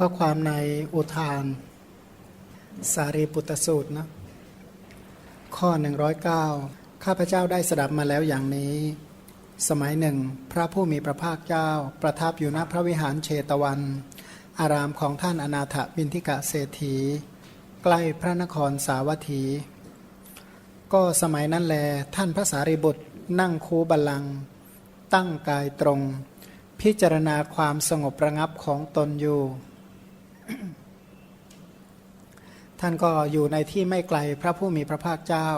ข้อความในอุทาน สารีปุตตสูตรนะข้อ 109 ข้าพเจ้าได้สดับมาแล้วอย่างนี้ สมัยหนึ่ง พระผู้มีพระภาคเจ้า ประทับอยู่ณพระวิหารเชตวัน อารามของท่านอนาถบินทิกะเศรษฐี ใกล้พระนครสาวัตถี ก็สมัยนั้นแล ท่านพระสารีบุตรนั่งคูบัลลัง ตั้งกายตรง พิจารณาความสงบระงับของตนอยู่ ท่านก็อยู่ในที่ไม่ไกลพระผู้มีพระภาคเจ้า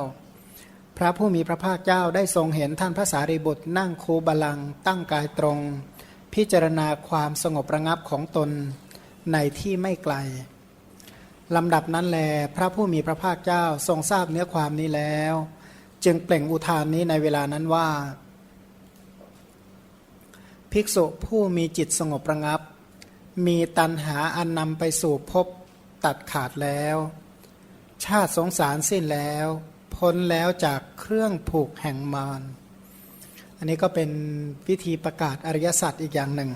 พระผู้มีพระภาคเจ้าได้ทรงเห็นท่านพระสารีบุตรนั่งคูบาลังตั้งกายตรง พิจารณาความสงบระงับของตนในที่ไม่ไกลลำดับนั้นแล พระผู้มีพระภาคเจ้าทรงทราบเนื้อความนี้แล้ว จึงเปล่งอุทานนี้ในเวลานั้นว่า ภิกษุผู้มีจิตสงบระงับ มีตันหาอันนำไปสู่ภพตัดขาดแล้ว ชาติสงสารสิ้นแล้ว พ้นแล้วจากเครื่องผูกแห่งมารอันนี้ก็เป็นวิธีประกาศอริยสัจอีกอย่างหนึ่ง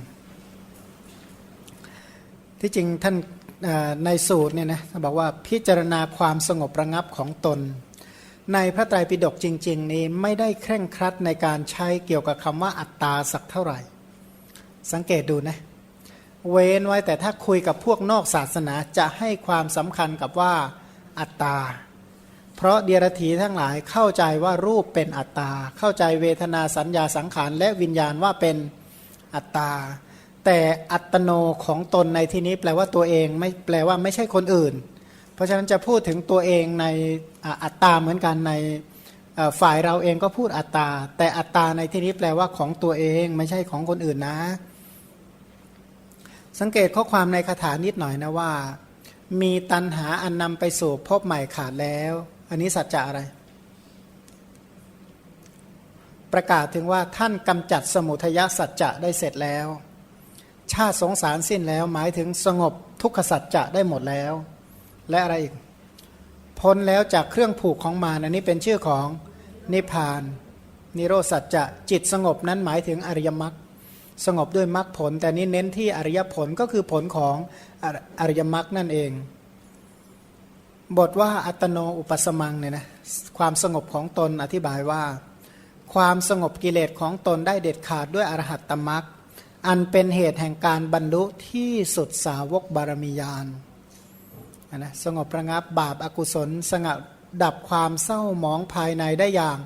ที่จริงท่านในสูตรเนี่ยนะท่าบอกว่าพิจารณาความสงบระงับของตน ในพระไตรปิฎกจริง ๆ นี้ไม่ได้เคร่งครัดในการใช้เกี่ยวกับคำว่าอัตตาสักเท่าไหร่ สังเกตดูนะเเว้นไว้แต่ถ้าคุยกับพวกนอกศาสนาจะให้ความสำคัญกับว่าอัตตา เพราะเดียรถีทั้งหลายเข้าใจว่ารูปเป็นอัตตา เข้าใจเวทนาสัญญาสังขารและวิญญาณว่าเป็นอัตตา แต่อัตโนของตนในที่นี้แปลว่าตัวเองไม่แปลว่าไม่ใช่คนอื่น เพราะฉะนั้นจะพูดถึงตัวเองในอัตตาเหมือนกันในฝ่ายเราเองก็พูดอัตตา แต่อัตตาในที่นี้แปลว่าของตัวเองไม่ใช่ของคนอื่นนะ สังเกตข้อความในคาถานิดหน่อยนะว่า มีตันหาอันนำไปสู่พบใหม่ขาดแล้ว อันนี้สัจจะอะไร ประกาศถึงว่าท่านกำจัดสมุทยสัจจะได้เสร็จแล้ว ชาติสงสารสิ้นแล้วหมายถึงสงบทุกขสัจจะได้หมดแล้ว และอะไรอีก พ้นแล้วจากเครื่องผูกของมารอันนี้เป็นชื่อของนิพพาน นิโรสัจจะจิตสงบนั้นหมายถึงอริยมรรค สงบด้วยมรรคผล แต่นี้เน้นที่อริยผลก็คือผลของอรอริยมรรคนั่นเอง บทว่าอัตโนอุปสมังเนี่ยนะความสงบของตนอธิบายว่า ความสงบกิเลสของตนได้เด็ดขาดด้วยอรหัตตมรรคอันเป็นเหตุแห่งการบรรลุที่สุดสาวกบารมียานนะสงบระงับบาปอากุศล สงัดดับความเศร้าหมองภายในได้อย่าง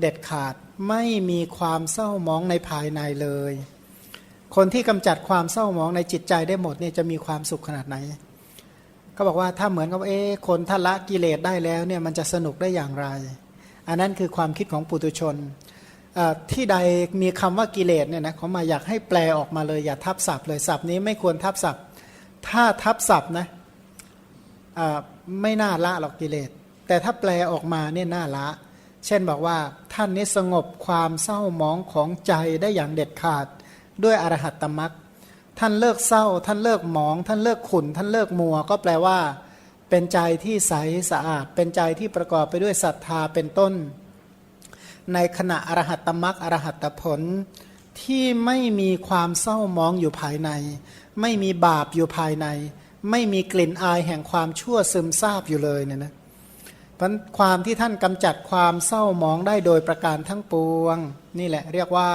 เด็ดขาดไม่มีความเศร้าหมองในภายในเลย คนที่กำจัดความเศร้าหมองในจิตใจได้หมดเนี่ยจะมีความสุขขนาดไหนก็บอกว่าถ้าเหมือนกับเอ๊คนถ้าละกิเลสได้แล้วเนี่ยมันจะสนุกได้อย่างไร อันนั้นคือความคิดของปุถุชนอ่อที่ใดมีคำว่ากิเลสเนี่ยนะเขามาอยากให้แปลออกมาเลยอย่าทับศัพท์เลยศัพท์นี้ไม่ควรทับศัพท์ ถ้าทับศัพท์นะอ่อไม่น่าละหรอกกิเลส แต่ถ้าแปลออกมาเนี่ยน่าละ เช่นบอกว่าท่านนี้สงบความเศร้าหมองของใจได้อย่างเด็ดขาด ด้วยอรหัตตมรักท่านเลิกเศร้า ท่านเลิกหมอง ท่านเลิกขุนท่านเลิกมัว ก็แปลว่า เป็นใจที่ใสสะอาด เป็นใจที่ประกอบไปด้วยศรัทธาเป็นต้น ในขณะอรหัตตมรักอรหัตตผลที่ไม่มีความเศร้ามองอยู่ภายใน ไม่มีบาปอยู่ภายใน ไม่มีกลิ่นอายแห่งความชั่วซึมซาบอยู่เลยเนี่ยนะเพราะความที่ท่านกำจัดความเศร้ามองได้โดยประการทั้งปวง นี่แหละเรียกว่า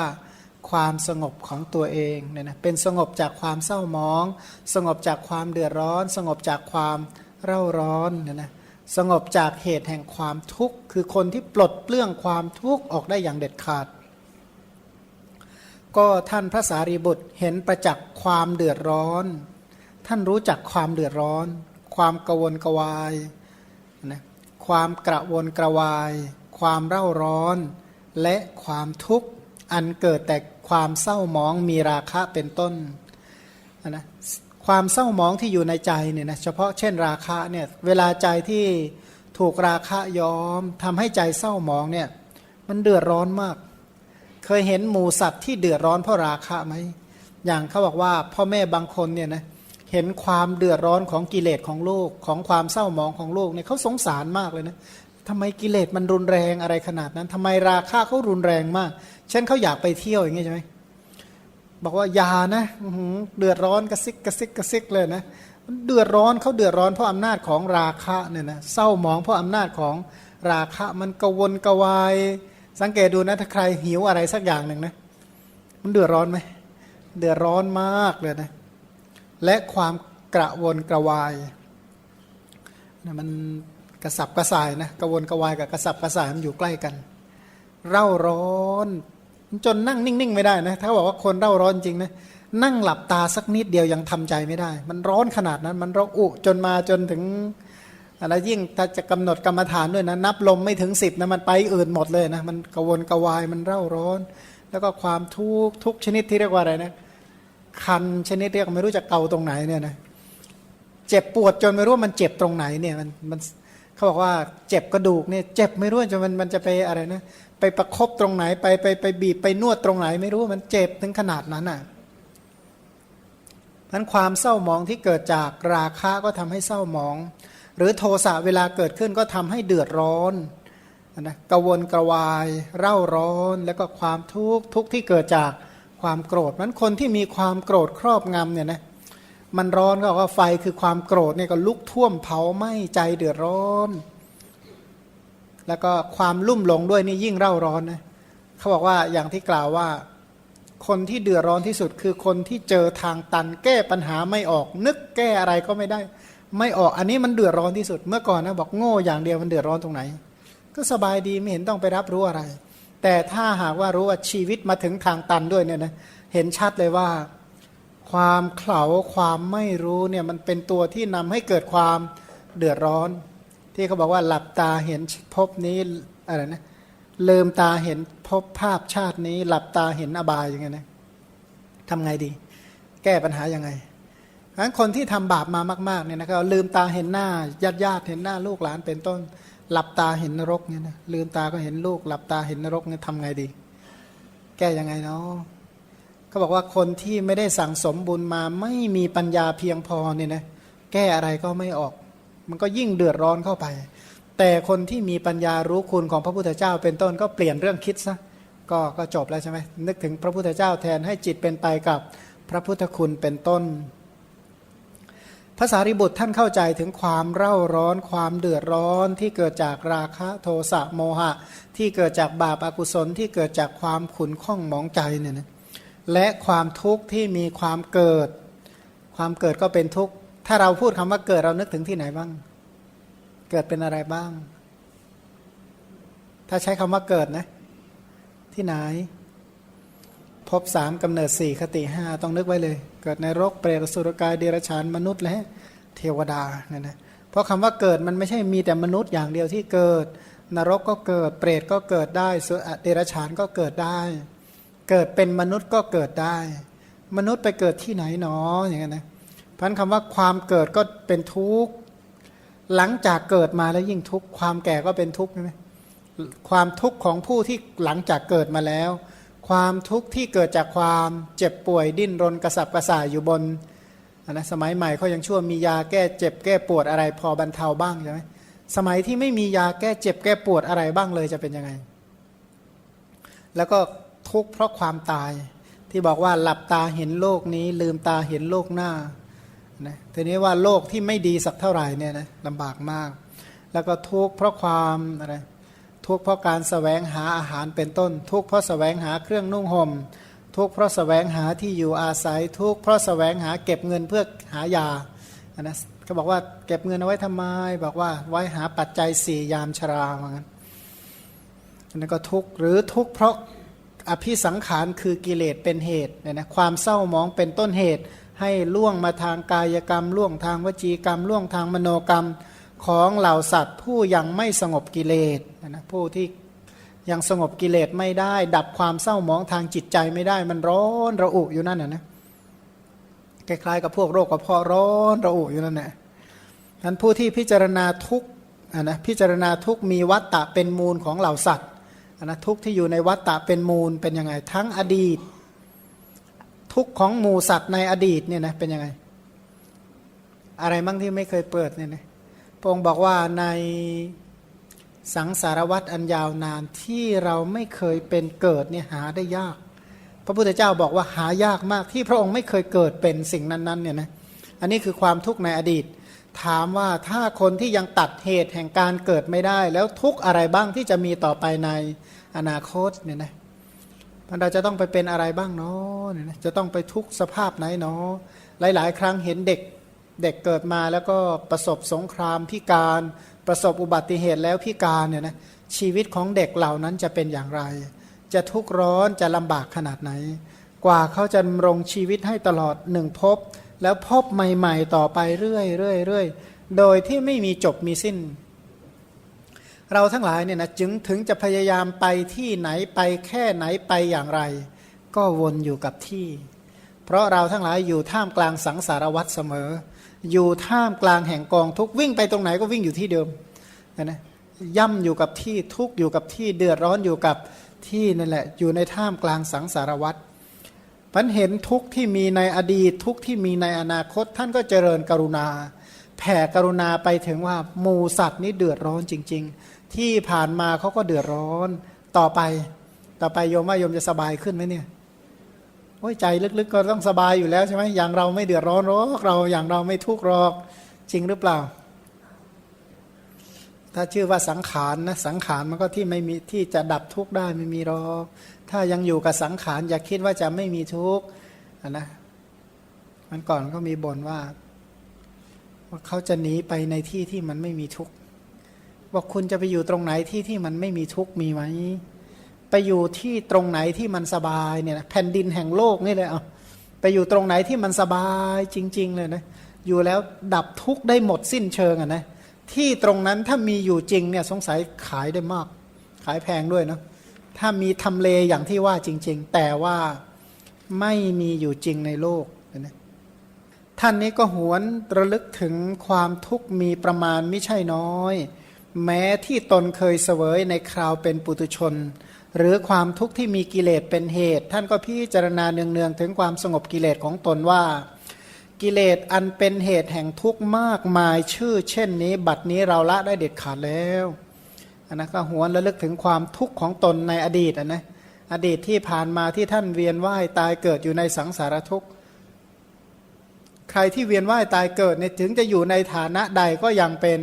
ความสงบของตัวเองเนี่ยนะเป็นสงบจากความเศร้าหมอง สงบจากความเดือดร้อน สงบจากความเร่าร้อนเนี่ยนะสงบจากเหตุแห่งความทุกข์ คือคนที่ปลดเปลื้องความทุกข์ออกได้อย่างเด็ดขาด ก็ท่านพระสารีบุตรเห็นประจักษ์ความเดือดร้อน ท่านรู้จักความเดือดร้อน ความกวนกวายนะความกระวนกระวาย ความเร่าร้อน และความทุกข์ อันเกิดแต่ความเศร้ามองมีราคะเป็นต้นนะความเศร้ามองที่อยู่ในใจเนี่ยนะเฉพาะเช่นราคะเนี่ยเวลาใจที่ถูกราคะย้อมทำให้ใจเศร้ามองเนี่ยมันเดือดร้อนมาก เคยเห็นหมูสัตว์ที่เดือดร้อนเพราะราคะไหมอย่างเขาบอกว่าพ่อแม่บางคนเนี่ยนะเห็นความเดือดร้อนของกิเลสของลูกของความเศร้าหมองของลูกเนี่ยเขาสงสารมากเลยนะทำไมกิเลสมันรุนแรงอะไรขนาดนั้นทำไมราคะเขารุนแรงมาก เช่นเขาอยากไปเที่ยวอย่างงี้ใช่ไหมบอกว่าอยานะเดือดร้อนกระซิกกระซิกกระซิกเลยนะเดือดร้อนเขาเดือดร้อนเพราะอำนาจของราคะเนี่ยนะเศร้าหมองเพราะอำนาจของราคะมันกระวนกระวาย สังเกตดูนะถ้าใครหิวอะไรสักอย่างหนึ่งนะมันเดือดร้อนไหมเดือดร้อนมากเลยนะและความกระวนกระวายนะมันกระสับกระส่ายนะกระวนกระวายกับกระสับกระส่ายมันอยู่ใกล้กัน เร่าร้อน จนนั่งนิ่งๆไม่ได้นะ ถ้าบอกว่าคนเร่าร้อนจริงนะนั่งหลับตาสักนิดเดียวยังทำใจไม่ได้ มันร้อนขนาดนั้น มันร้อนอุจนมาจนถึงอะไรยิ่งถ้าจะกำหนดกรรมฐานด้วยนะ นับลมไม่ถึงสิบนะมันไปอื่นหมดเลยนะ มันกวนกวายมันเร่าร้อน แล้วก็ความทุกข์ทุกชนิดที่เรียกว่าอะไรนะคันชนิดเรียกไม่รู้จะเกาตรงไหนเนี่ยนะเจ็บปวดจนไม่รู้ว่ามันเจ็บตรงไหนเนี่ยมันมันเขาบอกว่าเจ็บกระดูกเนี่ยเจ็บไม่รู้จนมันมันจะไปอะไรนะ ไปประคบตรงไหนไปไปไปบีบไปนวดตรงไหนไม่รู้มันเจ็บถึงขนาดนั้นอะนั้นความเศร้าหมองที่เกิดจากราคะก็ทำให้เศร้าหมอง หรือโทสะเวลาเกิดขึ้นก็ทำให้เดือดร้อนนะกวนกระวาย เร่าร้อน แล้วก็ความทุกข์ทุกข์ที่เกิดจากความโกรธมันคนที่มีความโกรธครอบงำเนี่ยนะมันร้อนก็บอกว่าไฟคือความโกรธเนี่ยก็ลุกท่วมเผาไหม้ใจเดือดร้อน แล้วก็ความลุ่มหลงด้วยนี่ยิ่งเร่าร้อนนะเขาบอกว่าอย่างที่กล่าวว่า คนที่เดือดร้อนที่สุดคือคนที่เจอทางตันแก้ปัญหาไม่ออก นึกแก้อะไรก็ไม่ได้ ไม่ออกอันนี้มันเดือดร้อนที่สุด เมื่อก่อนนะบอกโง่อย่างเดียวมันเดือดร้อนตรงไหน ก็สบายดีไม่เห็นต้องไปรับรู้อะไร แต่ถ้าหากว่ารู้ว่าชีวิตมาถึงทางตันด้วยเนี่ยนะเห็นชัดเลยว่า ความเข่าความไม่รู้เนี่ยมันเป็นตัวที่นำให้เกิดความเดือดร้อน ที่เขาบอกว่าหลับตาเห็นภพนี้อะไรนะลืมตาเห็นภพภาพชาตินี้ หลับตาเห็นอบายอย่างเงี้ยนะทำไงดี แก้ปัญหายังไงงั้นคนที่ทำบาปมามากๆเนี่ยนะครับลืมตาเห็นหน้าญาติญาติเห็นหน้าลูกหลานเป็นต้น หลับตาเห็นนรกเนี่ยนะลืมตาก็เห็นลูก หลับตาเห็นนรกเนี่ยทำไงดี แก้ยังไงเนาะเขาบอกว่าคนที่ไม่ได้สั่งสมบุญมาไม่มีปัญญาเพียงพอเนี่ยนะแก้อะไรก็ไม่ออก มันก็ยิ่งเดือดร้อนเข้าไป แต่คนที่มีปัญญารู้คุณของพระพุทธเจ้า เป็นต้นก็เปลี่ยนเรื่องคิดซะก็ก็จบแล้วใช่ไหมนึกถึงพระพุทธเจ้าแทนให้จิตเป็นไปกับพระพุทธคุณเป็นต้นภาษาริบุตรท่านเข้าใจถึงความเร่าร้อนความเดือดร้อนที่เกิดจากราคะโทสะโมหะ ที่เกิดจากบาปอากุศลที่เกิดจากความขุนข้องหมองใจเนี่ยนะและความทุกข์ที่มีความเกิด ความเกิดก็เป็นทุกข์ ถ้าเราพูดคำว่าเกิดเรานึกถึงที่ไหนบ้าง เกิดเป็นอะไรบ้าง ถ้าใช้คำว่าเกิดนะ ที่ไหน พบสามกำเนิดสี่คติห้าต้องนึกไว้เลย เกิดในรกเปรตสุรกายเดรัจฉานมนุษย์และเทวดาเนี่ยนะเพราะคำว่าเกิดมันไม่ใช่มีแต่มนุษย์อย่างเดียวที่เกิด นรกก็เกิด เปรตก็เกิดได้สุเดรัจฉานก็เกิดได้ เกิดเป็นมนุษย์ก็เกิดได้ มนุษย์ไปเกิดที่ไหนหนออย่างเงี้ยนะ พันคำว่าความเกิดก็เป็นทุกข์หลังจากเกิดมาแล้วยิ่งทุกข์ความแก่ก็เป็นทุกข์ใช่ไหมความทุกข์ของผู้ที่หลังจากเกิดมาแล้ว ความทุกข์ที่เกิดจากความเจ็บป่วยดิ้นรนกระสับกระส่ายอยู่บนนะสมัยใหม่เขายังชั่วมียาแก้เจ็บแก้ปวดอะไรพอบรรเทาบ้างใช่ไหมสมัยที่ไม่มียาแก้เจ็บแก้ปวดอะไรบ้างเลยจะเป็นยังไง แล้วก็ทุกข์เพราะความตายที่บอกว่าหลับตาเห็นโลกนี้ ลืมตาเห็นโลกหน้า นะทีนี้ว่าโลกที่ไม่ดีสักเท่าไหร่เนี่ยนะลำบากมาก แล้วก็ทุกข์เพราะความอะไรทุกข์เพราะการสแสวงหาอาหารเป็นต้น ทุกข์เพราะสแสวงหาเครื่องนุ่งหม่มทุกข์เพราะสแสวงหาที่อยู่อาศัย ทุกข์เพราะสแสวงหาเก็บเงินเพื่อหายาอันนะเขาบอกว่าเก็บเงินเอาไว้ทำไม บอกว่าไว้หาปัจจัยสี่ยามชราเหมือนกันอันนั้นก็ทุกข์หรือทุกข์เพราะอภิสังขารคือกิเลสเป็นเหตุเนี่ยนะความเศร้ามองเป็นต้นเหตุ ให้ล่วงมาทางกายกรรม ล่วงทางวจีกรรม ล่วงทางมโนกรรมของเหล่าสัตว์ ผู้ยังไม่สงบกิเลสนะผู้ที่ยังสงบกิเลสไม่ได้ ดับความเศร้าหมองทางจิตใจไม่ได้มันร้อนระอุอยู่นั่นนะนะคล้ายๆกับพวกโรคกระเพาะร้อนระอุอยู่นั่นแหละท่านผู้ที่พิจารณาทุกนะพิจารณาทุกมีวัตตะเป็นมูลของเหล่าสัตว์นะทุกที่อยู่ในวัตตะเป็นมูลเป็นยังไงทั้งอดีต ทุกของหมูสัตว์ในอดีตเนี่ยนะเป็นยังไง อะไรบ้างที่ไม่เคยเปิดเนี่ยนะพระองค์บอกว่าในสังสารวัตรอันยาวนานที่เราไม่เคยเป็นเกิดเนี่ยหาได้ยาก พระพุทธเจ้าบอกว่าหายากมากที่พระองค์ไม่เคยเกิดเป็นสิ่งนั้นๆเนี่ยนะอันนี้คือความทุกข์ในอดีต ถามว่าถ้าคนที่ยังตัดเหตุแห่งการเกิดไม่ได้ แล้วทุกอะไรบ้างที่จะมีต่อไปในอนาคตเนี่ยนะ เราจะต้องไปเป็นอะไรบ้างเนาะจะต้องไปทุกสภาพไหนเนาะหลาย ๆ ครั้งเห็นเด็กเด็กเกิดมาแล้วก็ประสบสงครามพิการ ประสบอุบัติเหตุแล้วพิการเนี่ยนะชีวิตของเด็กเหล่านั้นจะเป็นอย่างไร จะทุกข์ร้อนจะลำบากขนาดไหน กว่าเขาจะดำรงชีวิตให้ตลอดหนึ่งภพแล้วพบใหม่ ๆ ต่อไปเรื่อยเรื่อยเรื่อยโดยที่ไม่มีจบมีสิ้น เราทั้งหลายเนี่ยนะจึงถึงจะพยายามไปที่ไหนไปแค่ไหนไปอย่างไร ก็วนอยู่กับที่ เพราะเราทั้งหลายอยู่ท่ามกลางสังสารวัฏเสมอ อยู่ท่ามกลางแห่งกองทุกวิ่งไปตรงไหนก็วิ่งอยู่ที่เดิมนะย่ำอยู่กับที่ทุกอยู่กับที่เดือดร้อนอยู่กับที่นั่นแหละ อยู่ในท่ามกลางสังสารวัฏพันเห็นทุกที่มีในอดีตทุกที่มีในอนาคตท่านก็เจริญกรุณา แผ่กรุณาไปถึงว่าหมูสัตว์นี่เดือดร้อนจริง ๆ ที่ผ่านมาเขาก็เดือดร้อนต่อไป ต่อไปโยมว่าโยมจะสบายขึ้นไหมเนี่ยโอ้ยใจลึกๆก็ต้องสบายอยู่แล้วใช่ไหมอย่างเราไม่เดือดร้อนหรอกเราอย่างเราไม่ทุกข์หรอกจริงหรือเปล่า ถ้าชื่อว่าสังขารนะสังขารมันก็ที่ไม่มีที่จะดับทุกข์ได้ไม่มีหรอกถ้ายังอยู่กับสังขารอย่าคิดว่าจะไม่มีทุกข์นะมันก่อนก็มีบ่นว่าว่าเขาจะหนีไปในที่ที่มันไม่มีทุกข์ ว่าคุณจะไปอยู่ตรงไหนที่ที่มันไม่มีทุกข์มีไหมไปอยู่ที่ตรงไหนที่มันสบายเนี่ยแผ่นดินแห่งโลกนี่เลยเอาไปอยู่ตรงไหนที่มันสบายจริง ๆ เลยนะอยู่แล้วดับทุกข์ได้หมดสิ้นเชิงอะนะที่ตรงนั้นถ้ามีอยู่จริงเนี่ยสงสัยขายได้มาก ขายแพงด้วยเนาะถ้ามีทำเลอย่างที่ว่าจริง ๆ แต่ว่าไม่มีอยู่จริงในโลกนะท่านนี้ก็หวนระลึกถึงความทุกข์มีประมาณไม่ใช่น้อย แม้ที่ตนเคยเสวยในคราวเป็นปุตุชน หรือความทุกข์ที่มีกิเลสเป็นเหตุ ท่านก็พิจารณาเนืองๆถึงความสงบกิเลสของตนว่า กิเลสอันเป็นเหตุแห่งทุกข์มากมายชื่อ เช่นนี้ บัดนี้เราละได้เด็ดขาดแล้วอันนั้นก็หวนระลึกถึงความทุกข์ของตนในอดีตนะอดีตที่ผ่านมาที่ท่านเวียนว่ายตายเกิดอยู่ในสังสารทุกข์ใครที่เวียนว่ายตายเกิดเนี่ยถึงจะอยู่ในฐานะใดก็ยังเป็น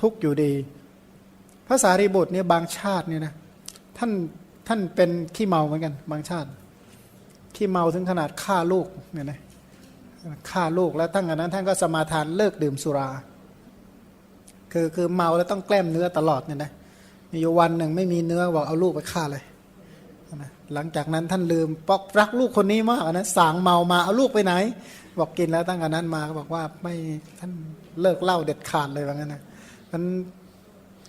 ทุกข์อยู่ดี พระสารีบุตรเนี่ยบางชาติเนี่ยนะท่านท่านเป็นขี้เมาเหมือนกัน บางชาติขี้เมาถึงขนาดฆ่าลูกเนี่ยนะฆ่าลูกแล้วตั้งแต่นั้นท่านก็สมาทานเลิกดื่มสุรา คือคือเมาแล้วต้องแกล้มเนื้อตลอดเนี่ยนะมีวันหนึ่งไม่มีเนื้อบอกเอาลูกไปฆ่าเลยนะหลังจากนั้นท่านลืมปอกรักลูกคนนี้มากนะสางเมามาเอาลูกไปไหน บอกกินแล้วตั้งแต่นั้นมาก็บอกว่าไม่ท่านเลิกเหล้าเด็ดขาดเลยว่างั้นนะมัน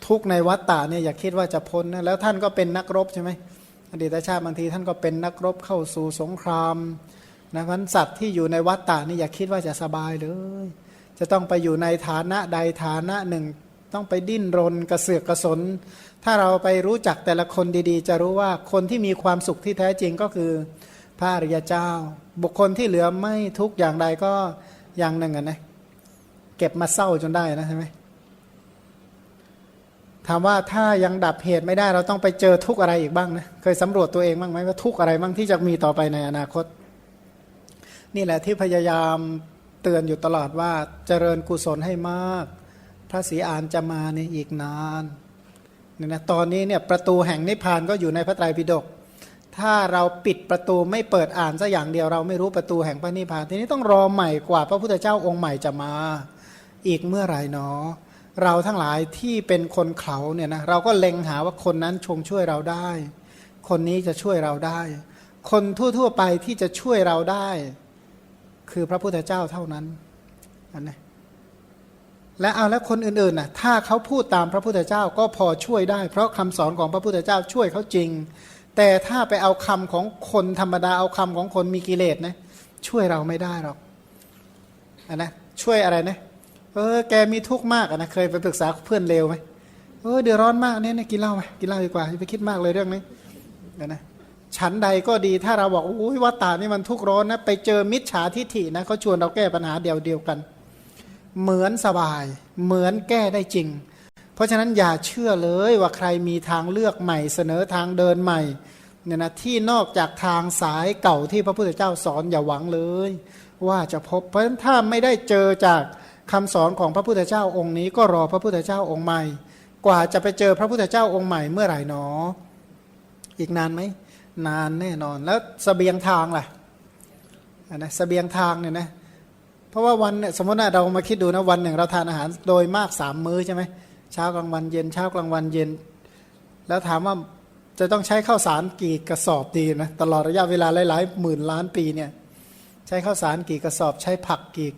ทุกในวัฏฏะเนี่ยอย่าคิดว่าจะพ้นนะแล้วท่านก็เป็นนักรบใช่ไหมอดีตชาติบางทีท่านก็เป็นนักรบเข้าสู่สงครามนะพันสัตว์ที่อยู่ในวัฏฏะนี่อย่าคิดว่าจะสบายเลย จะต้องไปอยู่ในฐานะใดฐานะหนึ่ง ต้องไปดิ้นรนกระเสือกกระสน ถ้าเราไปรู้จักแต่ละคนดีๆ จะรู้ว่าคนที่มีความสุขที่แท้จริงก็คือพระอริยเจ้า บุคคลที่เหลือไม่ทุกอย่างใดก็อย่างหนึ่งนะเก็บมาเศร้าจนได้นะใช่ไหม ถามว่าถ้ายังดับเหตุไม่ได้เราต้องไปเจอทุกอะไรอีกบ้างนะเคยสำรวจตัวเองบ้างไหมว่าทุกอะไรบ้างที่จะมีต่อไปในอนาคต นี่แหละที่พยายามเตือนอยู่ตลอดว่าเจริญกุศลให้มาก พระศรีอานจะมาเนี่ยอีกนานเนี่ยนะตอนนี้เนี่ยประตูแห่งนิพพานก็อยู่ในพระไตรปิฎกถ้าเราปิดประตูไม่เปิดอ่านสักอย่างเดียวเราไม่รู้ประตูแห่งพระนิพพาน ทีนี้ต้องรอใหม่กว่าพระพุทธเจ้าองค์ใหม่จะมา อีกเมื่อไหร่เนาะ เราทั้งหลายที่เป็นคนเขาเนี่ยนะเราก็เล็งหาว่าคนนั้นชงช่วยเราได้ คนนี้จะช่วยเราได้ คนทั่วๆไปที่จะช่วยเราได้ คือพระพุทธเจ้าเท่านั้นอันนี้และเอาแล้วคนอื่นๆน่ะถ้าเขาพูดตามพระพุทธเจ้าก็พอช่วยได้ เพราะคำสอนของพระพุทธเจ้าช่วยเขาจริง แต่ถ้าไปเอาคำของคนธรรมดาเอาคำของคนมีกิเลสนะช่วยเราไม่ได้หรอกอันนะช่วยอะไรนะ เออแกมีทุกข์มากนะเคยไปปรึกษาเพื่อนเลวไหมเออเดือดร้อนมากเนี่ยกินเหล้าไหมกินเหล้าดีกว่าอย่าไปคิดมากเลยเรื่องนี้นะฉันใดก็ดีถ้าเราบอกอุ้ยวัตตานี่มันทุกข์ร้อนนะไปเจอมิจฉาทิฐินะเขาชวนเราแก้ปัญหาเดียวเดียวกัน เหมือนสบาย เหมือนแก้ได้จริง เพราะฉะนั้นอย่าเชื่อเลยว่าใครมีทางเลือกใหม่เสนอทางเดินใหม่เนี่ยนะที่นอกจากทางสายเก่าที่พระพุทธเจ้าสอนอย่าหวังเลย ว่าจะพบเพราะฉะนั้นถ้าไม่ได้เจอจาก คำสอนของพระพุทธเจ้าองค์นี้ก็รอพระพุทธเจ้าองค์ใหม่ กว่าจะไปเจอพระพุทธเจ้าองค์ใหม่เมื่อไหร่หนอ อีกนานไหมนานแน่นอนแล้วสเสบียงทางล่ะอะนะสเสบียงทางเนี่ยนะเพราะว่าวันเนี่ยสมมติว่าเรามาคิดดูนะวันหนึ่งเราทานอาหารโดยมากสามมื้อใช่ไหมเช้ากลางวันเย็นเช้ากลางวันเย็น แล้วถามว่าจะต้องใช้ข้าวสารกี่กระสอบดีนะตลอดระยะเวลาหลายๆหมื่นล้านปีเนี่ยใช้ข้าวสารกี่กระสอบใช้ผักกี่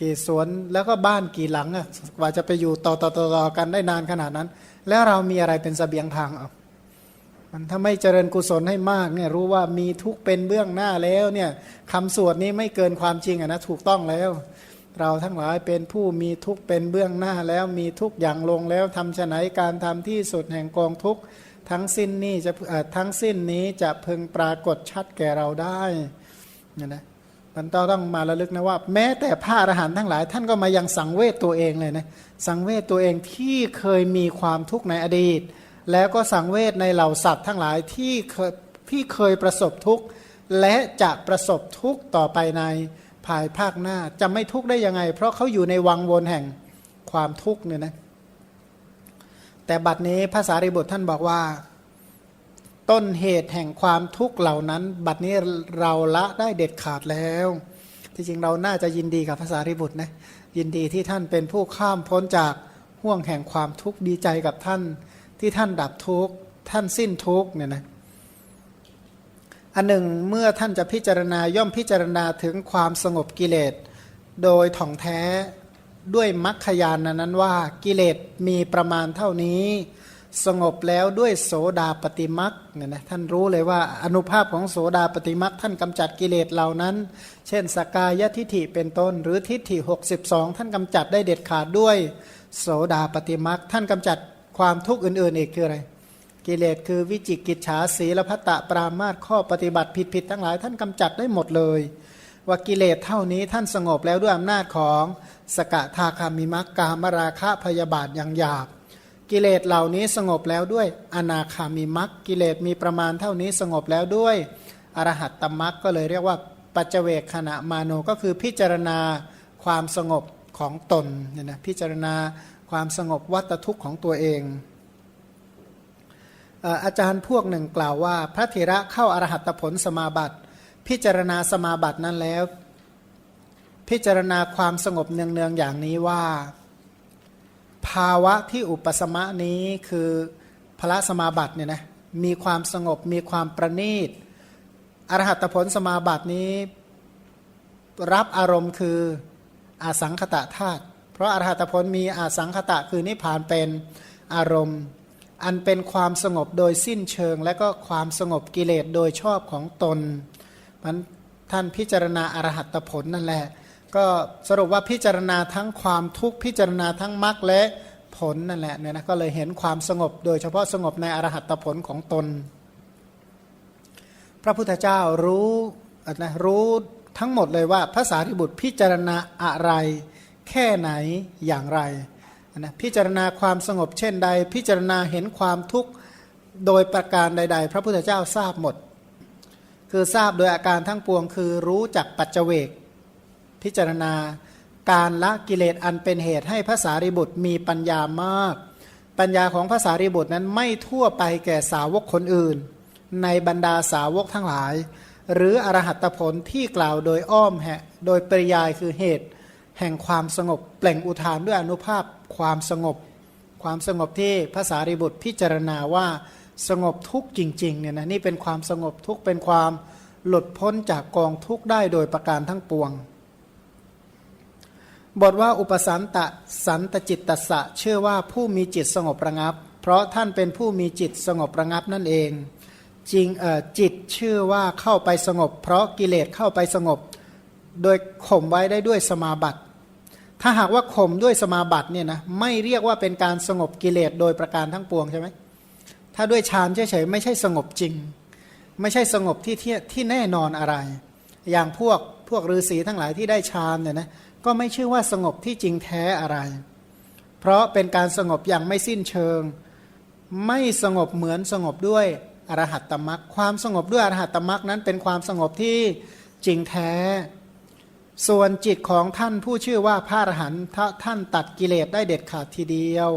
กี่สวนแล้วก็บ้านกี่หลังอะกว่าจะไปอยู่ต่อต่อต่อต่อกันได้นานขนาดนั้น แล้วเรามีอะไรเป็นสเสบียงทางเอามันถ้าไม่เจริญกุศลให้มากเนี่ยรู้ว่ามีทุกเป็นเบื้องหน้าแล้วเนี่ยคำสวดนี้ไม่เกินความจริงอะนะถูกต้องแล้ว เราทั้งหลายเป็นผู้มีทุกเป็นเบื้องหน้าแล้วมีทุกอย่างลงแล้วทำฉไหนการทำที่สุดแห่งกองทุกทั้งสิ้นนี้จะทั้งสิ้นนี้จะพึงปรากฏชัดแก่เราได้เนี่ยนะ มันต้องต้องมาระลึกนะว่า แม้แต่พระอรหันต์ทั้งหลาย ท่านก็มายังสังเวชตัวเองเลยนะสังเวชตัวเองที่เคยมีความทุกข์ในอดีต แล้วก็สังเวชในเหล่าสัตว์ทั้งหลายที่เคยที่เคยประสบทุกข์และจะประสบทุกข์ต่อไปในภายภาคหน้าจะไม่ทุกข์ได้ยังไง เพราะเขาอยู่ในวังวนแห่งความทุกข์เนี่ยนะแต่บัดนี้ภาษาริบุตรท่านบอกว่า ต้นเหตุแห่งความทุกข์เหล่านั้น บัดนี้เราละได้เด็ดขาดแล้ว ที่จริงเราน่าจะยินดีกับภาษาริบุตรนะยินดีที่ท่านเป็นผู้ข้ามพ้นจากห่วงแห่งความทุกข์ดีใจกับท่าน ที่ท่านดับทุกข์ท่านสิ้นทุกข์เนี่ยนะอันหนึ่งเมื่อท่านจะพิจารณาย่อมพิจารณาถึงความสงบกิเลส โดยถ่องแท้ด้วยมรรคยานนั้นว่ากิเลสมีประมาณเท่านี้ สงบแล้วด้วยโสดาปฏิมักเนี่ยนะท่านรู้เลยว่าอนุภาพของโสดาปฏิมักท่านกำจัดกิเลสเหล่านั้น เช่นสกายทิฐิเป็นต้น หรือทิฏฐิ 62 ท่านกำจัดได้เด็ดขาดด้วยโสดาปฏิมักท่านกำจัดความทุกข์อื่นๆอีกคืออะไรกิเลสคือวิจิกิจฉาสีลพัตตะปรามาตข้อปฏิบัติผิดๆทั้งหลาย ท่านกำจัดได้หมดเลย ว่ากิเลสเท่านี้ท่านสงบแล้วด้วยอำนาจของสกทาคามิมักกามราคะพยาบาทอย่างหยาบ กิเลสเหล่านี้สงบแล้วด้วยอนาคามิมักกิเลสมีประมาณเท่านี้สงบแล้วด้วย อรหัตตมักก็เลยเรียกว่าปัจเจเวกขณะมาโนก็คือพิจารณาความสงบของตนเนี่ยนะพิจารณาความสงบวัตทุกข์ของตัวเองอาจารย์พวกหนึ่งกล่าวว่า พระเถระเข้าอรหัตผลสมาบัติ พิจารณาสมาบัตินั้นแล้ว พิจารณาความสงบเนืองๆอย่างนี้ว่า ภาวะที่อุปสมะนี้คือพระสมาบัติเนี่ยนะมีความสงบมีความประณีตอรหัตผลสมาบัตินี้รับอารมณ์คืออาสังขตะธาตุเพราะอรหัตผลมีอาสังขตะคือนิพพานเป็นอารมณ์ อันเป็นความสงบโดยสิ้นเชิง และก็ความสงบกิเลสโดยชอบของตนมันท่านพิจารณาอรหัตผลนั่นแหละ ก็สรุปว่าพิจารณาทั้งความทุกข์พิจารณาทั้งมรรคและผลนั่นแหละเนี่ยนะก็เลยเห็นความสงบ โดยเฉพาะสงบในอรหัตผลของตน พระพุทธเจ้ารู้นะรู้ทั้งหมดเลยว่าภาษาริบุตรพิจารณาอะไร แค่ไหนอย่างไรนะพิจารณาความสงบเช่นใด พิจารณาเห็นความทุกข์โดยประการใด ๆ พระพุทธเจ้าทราบหมด คือทราบโดยอาการทั้งปวง คือรู้จักปัจเจเวก พิจารณา การละกิเลสอันเป็นเหตุให้ภาษาริบุตรมีปัญญามาก ปัญญาของภาษาริบุตรนั้นไม่ทั่วไปแก่สาวกคนอื่น ในบรรดาสาวกทั้งหลาย หรืออรหัตผลที่กล่าวโดยอ้อมแหโดยปริยายคือเหตุ แห่งความสงบเปล่งอุทานด้วยอนุภาพความสงบ ความสงบที่ภาษาริบุตรพิจารณาว่าสงบทุกจริงๆเนี่ยนะนี่เป็นความสงบทุกเป็นความหลุดพ้นจากกองทุกได้โดยประการทั้งปวง บทว่าอุปสันตะสันตจิตตสะเชื่อว่าผู้มีจิตสงบระงับ เพราะท่านเป็นผู้มีจิตสงบระงับนั่นเองจริงจิตเชื่อว่าเข้าไปสงบ เพราะกิเลสเข้าไปสงบ โดยข่มไว้ได้ด้วยสมาบัติ ถ้าหากว่าข่มด้วยสมาบัติเนี่ยนะไม่เรียกว่าเป็นการสงบกิเลสโดยประการทั้งปวงใช่ไหมถ้าด้วยฌานเฉยๆไม่ใช่สงบจริง ไม่ใช่สงบที่ที่ที่แน่นอนอะไร อย่างพวกพวกฤาษีทั้งหลายที่ได้ฌานเนี่ยนะ ก็ไม่ชื่อว่าสงบที่จริงแท้อะไร เพราะเป็นการสงบอย่างไม่สิ้นเชิง ไม่สงบเหมือนสงบด้วยอรหัตตมรรคความสงบด้วยอรหัตตมรรคนั้นเป็นความสงบที่จริงแท้ ส่วนจิตของท่านผู้ชื่อว่าพระอรหันต์ถ้าท่านตัดกิเลสได้เด็ดขาดทีเดียว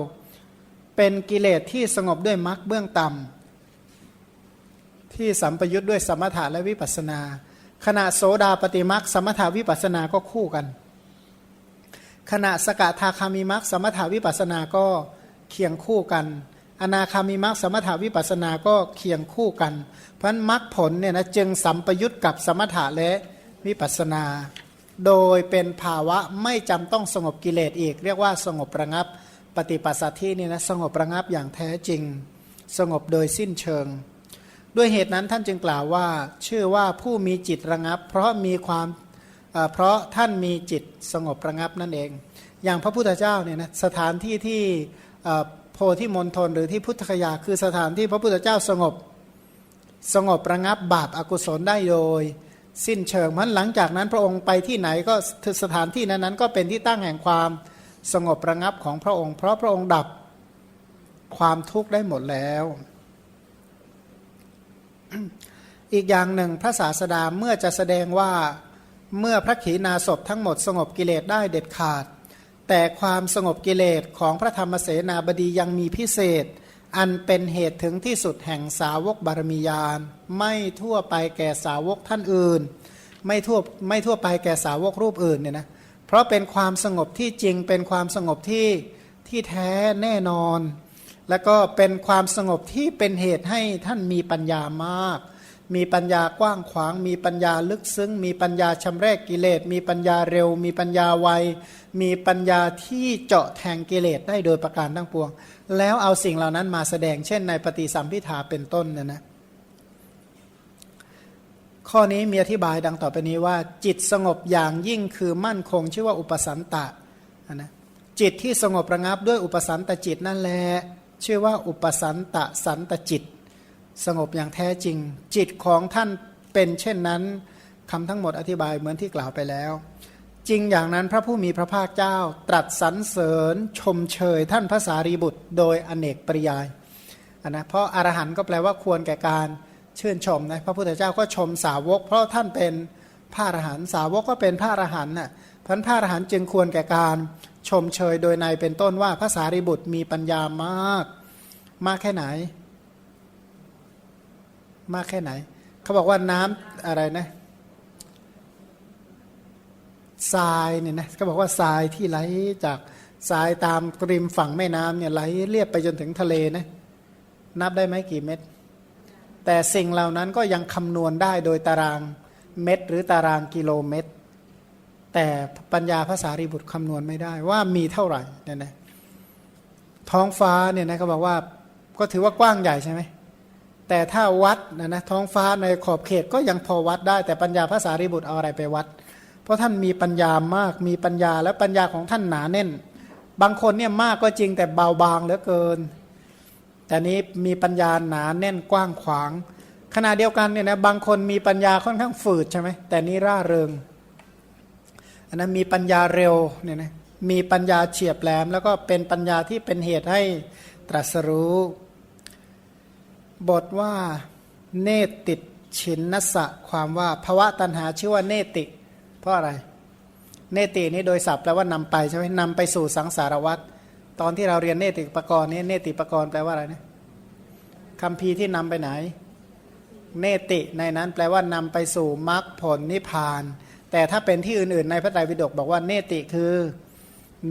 เป็นกิเลสที่สงบด้วยมรรคเบื้องต่ำที่สัมปยุทธ์ด้วยสมถะและวิปัสนา ขณะโสดาปฏิมรรคสมถาวิปัสนาก็คู่กัน ขณะสกทาคามิมรรคสมถาวิปัสสนาก็เคียงคู่กัน อนาคามิมรรคสมถาวิปัสสนาก็เคียงคู่กัน เพราะฉะนั้นมรรคผลเนี่ยนะจึงสัมปยุทธ์กับสมถะและวิปัสสนา โดยเป็นภาวะไม่จำต้องสงบกิเลสอีก เรียกว่าสงบระงับ ปฏิปัสสัทธินี่นะสงบระงับอย่างแท้จริง สงบโดยสิ้นเชิง ด้วยเหตุนั้นท่านจึงกล่าวว่า ชื่อว่าผู้มีจิตระงับ เพราะมีความ เพราะท่านมีจิตสงบระงับนั่นเอง อย่างพระพุทธเจ้าเนี่ยนะสถานที่ที่โพธิมณฑลหรือที่พุทธคยาคือสถานที่พระพุทธเจ้าสงบ สงบระงับบาปอากุศลได้โดย สิ้นเชิงมันหลังจากนั้นพระองค์ไปที่ไหนก็สถานที่นั้นๆก็เป็นที่ตั้งแห่งความสงบระงับของพระองค์ เพราะพระองค์ดับความทุกข์ได้หมดแล้ว อีกอย่างหนึ่งพระศาสดาเมื่อจะแสดงว่า เมื่อพระขีณาสพทั้งหมดสงบกิเลสได้เด็ดขาด แต่ความสงบกิเลสของพระธรรมเสนาบดียังมีพิเศษ อันเป็นเหตุถึงที่สุดแห่งสาวกบารมียาน ไม่ทั่วไปแก่สาวกท่านอื่น ไม่ทั่วไม่ทั่วไปแก่สาวกรูปอื่นเนี่ยนะเพราะเป็นความสงบที่จริงเป็นความสงบที่ที่แท้แน่นอน แล้วก็เป็นความสงบที่เป็นเหตุให้ท่านมีปัญญามาก มีปัญญากว้างขวาง มีปัญญาลึกซึ้ง มีปัญญาชำแรกกิเลส มีปัญญาเร็ว มีปัญญาไว มีปัญญาที่เจาะแทงกิเลสได้โดยประการทั้งปวง แล้วเอาสิ่งเหล่านั้นมาแสดงเช่นในปฏิสัมพิธาเป็นต้นนี่ยนะ ข้อนี้มีอธิบายดังต่อไปนี้ว่า จิตสงบอย่างยิ่งคือมั่นคงชื่อว่าอุปสันตะนะจิตที่สงบระงับด้วยอุปสันตจิตนั่นแหละชื่อว่าอุปสันตสันตจิต สงบอย่างแท้จริง จิตของท่านเป็นเช่นนั้นคำทั้งหมดอธิบายเหมือนที่กล่าวไปแล้ว จริงอย่างนั้นพระผู้มีพระภาคเจ้า ตรัสสรรเสริญ ชมเชย ท่านพระสารีบุตร โดยอเนกปริยายนนะเพราะอรหันต์ก็แปลว่าควรแก่การชื่นชมนะพระพุทธเจ้าก็ชมสาวก เพราะท่านเป็นพระอรหันต์สาวกก็เป็นพระอรหันต์น่ะพันพระอรหันต์จึงควรแก่การชมเชยโดยในเป็นต้นว่าพระสารีบุตรมีปัญญามาก มากแค่ไหน มากแค่ไหน เขาบอกว่าน้ำอะไรนะทรายเนี่ยนะเขาบอกว่าทรายที่ไหลจากทรายตามริมฝั่งแม่น้ำเนี่ยไหลเรียบไปจนถึงทะเลนะนับได้ไหมกี่เม็ดแต่สิ่งเหล่านั้นก็ยังคำนวณได้โดยตารางเม็ดหรือตารางกิโลเมตร แต่ปัญญาภาษารีบุตรคำนวณไม่ได้ว่ามีเท่าไหร่เนี่ยนะท้องฟ้าเนี่ยนะเขาบอกว่าก็ถือว่ากว้างใหญ่ใช่ไหม แต่ถ้าวัดนะนะท้องฟ้าในขอบเขตก็ยังพอวัดได้ แต่ปัญญาภาษารีบุตรเอาอะไรไปวัด เพราะท่านมีปัญญามากมีปัญญาและปัญญาของท่านหนาแน่น บางคนเนี่ยมากก็จริงแต่เบาบางเหลือเกิน แต่นี้มีปัญญาหนาแน่นกว้างขวาง ขณะเดียวกันเนี่ยนะบางคนมีปัญญาค่อนข้างฝืดใช่ไหมแต่นี้ร่าเริงอันนั้นมีปัญญาเร็วเนี่ยนะมีปัญญาเฉียบแหลม แล้วก็เป็นปัญญาที่เป็นเหตุให้ตรัสรู้ บทว่าเนติชินนสะความว่าภวะตัณหาชื่อว่าเนติ เพราะอะไร เนตินี้โดยศัพท์แปลว่านำไปใช่ไหมนำไปสู่สังสารวัฏตอนที่เราเรียนเนติปกรณ์นี่เนติปกรณ์แปลว่าอะไรนะคำพีที่นำไปไหน เนติในนั้นแปลว่านำไปสู่มรรคผลนิพพาน แต่ถ้าเป็นที่อื่นๆ ในพระไตรปิฎกบอกว่าเนติคือ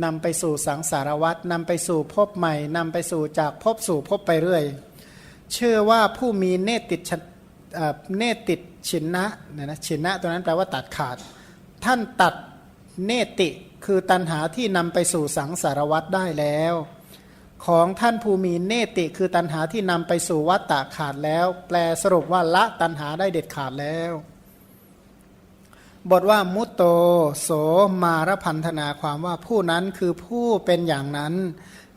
นำไปสู่สังสารวัฏนำไปสู่ภพใหม่นำไปสู่จากภพสู่ภพไปเรื่อย ชื่อว่าผู้มีเนติชเนติชินนะเนี่ยนะชินนะตัวนั้นแปลว่าตัดขาด ท่านตัดเนติคือตันหาที่นำไปสู่สังสารวัฏได้แล้ว ของท่านภูมิเนติคือตันหาที่นำไปสู่วัฏตะขาดแล้ว แปลสรุปว่าละตันหาได้เด็ดขาดแล้ว บทว่ามุตโตโสมารพันธนาความว่าผู้นั้นคือผู้เป็นอย่างนั้น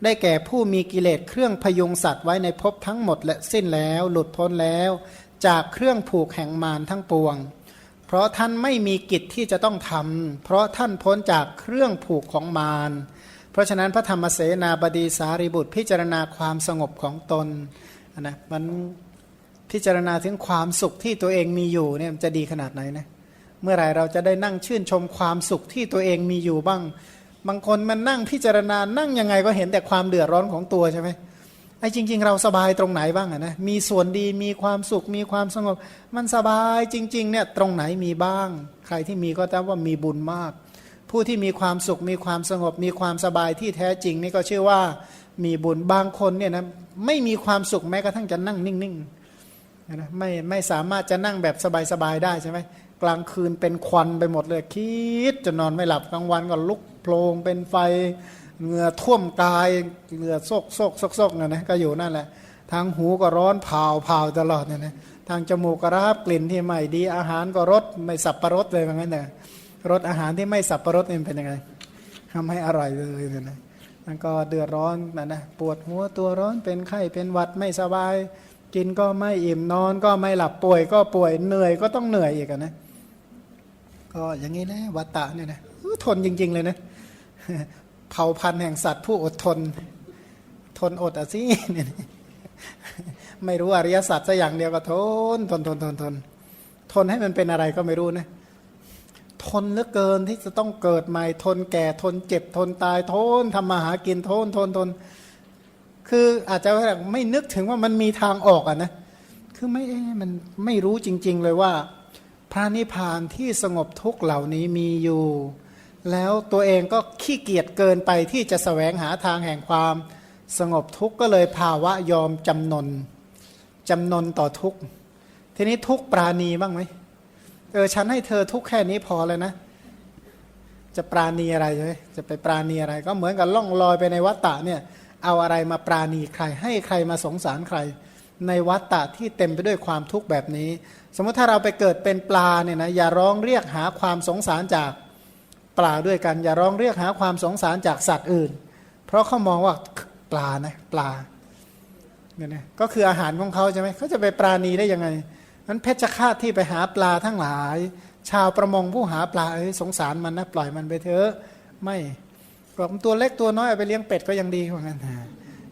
ได้แก่ผู้มีกิเลสเครื่องพยุงสัตว์ไว้ในภพทั้งหมดและสิ้นแล้วหลุดพ้นแล้ว จากเครื่องผูกแห่งมารทั้งปวง เพราะท่านไม่มีกิจที่จะต้องทำเพราะท่านพ้นจากเครื่องผูกของมารเพราะฉะนั้นพระธรรมเสนาบดีสารีบุตรพิจารณาความสงบของตนนะมันพิจารณาถึงความสุขที่ตัวเองมีอยู่เนี่ยจะดีขนาดไหนนะ เมื่อไหร่เราจะได้นั่งชื่นชมความสุขที่ตัวเองมีอยู่บ้าง บางคนมันนั่งพิจารณานั่งยังไงก็เห็นแต่ความเดือดร้อนของตัวใช่ไหมไอ้จริง ๆ เราสบายตรงไหนบ้างอะนะมีส่วนดีมีความสุขมีความสงบ มันสบายจริง ๆ เนี่ยตรงไหนมีบ้าง ใครที่มีก็แต่ว่ามีบุญมาก ผู้ที่มีความสุขมีความสงบ มีความสบายที่แท้จริงนี่ก็ชื่อว่ามีบุญบางคนเนี่ยนะไม่มีความสุขแม้กระทั่งจะนั่งนิ่งๆนะไม่ไม่สามารถจะนั่งแบบสบายๆได้ใช่ไหม กลางคืนเป็นควันไปหมดเลยคิดจะนอนไม่หลับกลางวันก็ลุกโพลงเป็นไฟเหงื่อท่วมกายเหงื่อโซกโซกซกซกนะนะก็อยู่นั่นแหละ ทางหูก็ร้อนเผาเผาตลอดเนี่ยนะทางจมูกก็รับกลิ่นที่ไม่ดีอาหารก็รสไม่สับประรดเลยว่างั้นเนอะรสอาหารที่ไม่สับประรดนี่มันเป็นยังไงทำให้อร่อยเลยเนี่ยนะมันก็เดือดร้อนนะนะปวดหัวตัวร้อนเป็นไข้เป็นหวัดไม่สบาย กินก็ไม่อิ่มนอนก็ไม่หลับป่วยก็ป่วยเหนื่อยก็ต้องเหนื่อยอีกอะนะ ก็อย่างนี้แหละวัตตะเนี่ยนะทนจริง ๆ เลยนะเผ่าพันธุ์แห่งสัตว์ผู้อดทน ทนอดอะสิเนี่ยไม่รู้อริยสัจสักอย่างเดียวก็ทนทนทนทนทนทนให้มันเป็นอะไรก็ไม่รู้นะทนเหลือเกินที่จะต้องเกิดใหม่ทนแก่ทนเจ็บทนตายทนทำมาหากินทนทนทน คืออาจจะไม่นึกถึงว่ามันมีทางออกอะนะคือไม่เอ๊มันไม่รู้จริง ๆ เลยว่า พระนิพพานที่สงบทุกเหล่านี้มีอยู่ แล้วตัวเองก็ขี้เกียจเกินไปที่จะสแสวงหาทางแห่งความสงบทุกข์ก็เลยภาวะยอมจำนนจำนนต่อทุกข์ทีนี้ทุกข์ปราณีบ้างไหมเออฉันให้เธอทุกข์แค่นี้พอเลยนะ จะปราณีอะไรใช่ไหมจะไปปราณีอะไร ก็เหมือนกับล่องลอยไปในวัฏฏะเนี่ย เอาอะไรมาปราณีใคร ให้ใครมาสงสารใคร ในวัฏฏะที่เต็มไปด้วยความทุกข์แบบนี้ สมมติถ้าเราไปเกิดเป็นปลาเนี่ยนะอย่าร้องเรียกหาความสงสารจากปลาด้วยกัน อย่าร้องเรียกหาความสงสารจากสัตว์อื่น เพราะเขามองว่าปลานะปลาเนี่ยนะก็คืออาหารของเขาใช่ไหมเขาจะไปปราณีได้ยังไงนั้นเพชฌฆาตที่ไปหาปลาทั้งหลาย ชาวประมงผู้หาปลาเอ้ยสงสารมันนะปล่อยมันไปเถอะไม่กลมตัวเล็กตัวน้อยเอาไปเลี้ยงเป็ดก็ยังดีเหมือนกันนะ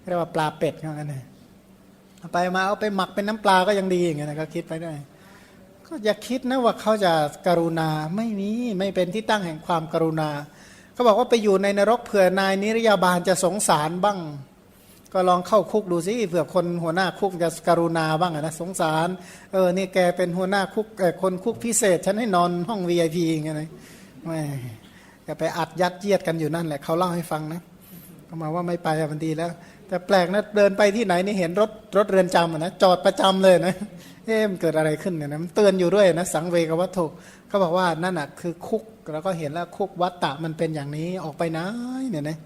เรียกว่าปลาเป็ดเหมือนกันนะเอา ไปมาเอาไปหมักเป็นน้ำปลาก็ยังดีอย่างเงี้ยนะก็คิดไปได้ก็อย่าคิดนะว่าเขาจะกรุณาไม่มีไม่เป็นที่ตั้งแห่งความกรุณาเขาบอกว่าไปอยู่ในนรกเผื่อนายนิรยาบาลจะสงสารบ้าง ก็ลองเข้าคุกดูสิเผื่อคนหัวหน้าคุกจะกรุณาบ้างนะสงสารเออนี่แกเป็นหัวหน้าคุกคนคุกพิเศษ ฉันให้นอนห้อง VIP อย่างเงี้ยนะไม่อย่าไปอัดยัดเยียดกันอยู่นั่นแหละเขาเล่าให้ฟังนะก็มาว่าไม่ไปอะมันดีแล้ว แต่แปลกนะเดินไปที่ไหนนี่เห็นรถรถเรือนจำนะจอดประจำเลยนะเอ๊ะมันเกิดอะไรขึ้นเนี่ยนะมันเตือนอยู่ด้วยนะสังเวกวัตถุเขาบอกว่านั่นอะคือคุกแล้วก็เห็นแล้วคุกวัตตะมันเป็นอย่างนี้ออกไปนะเนี่ยนะ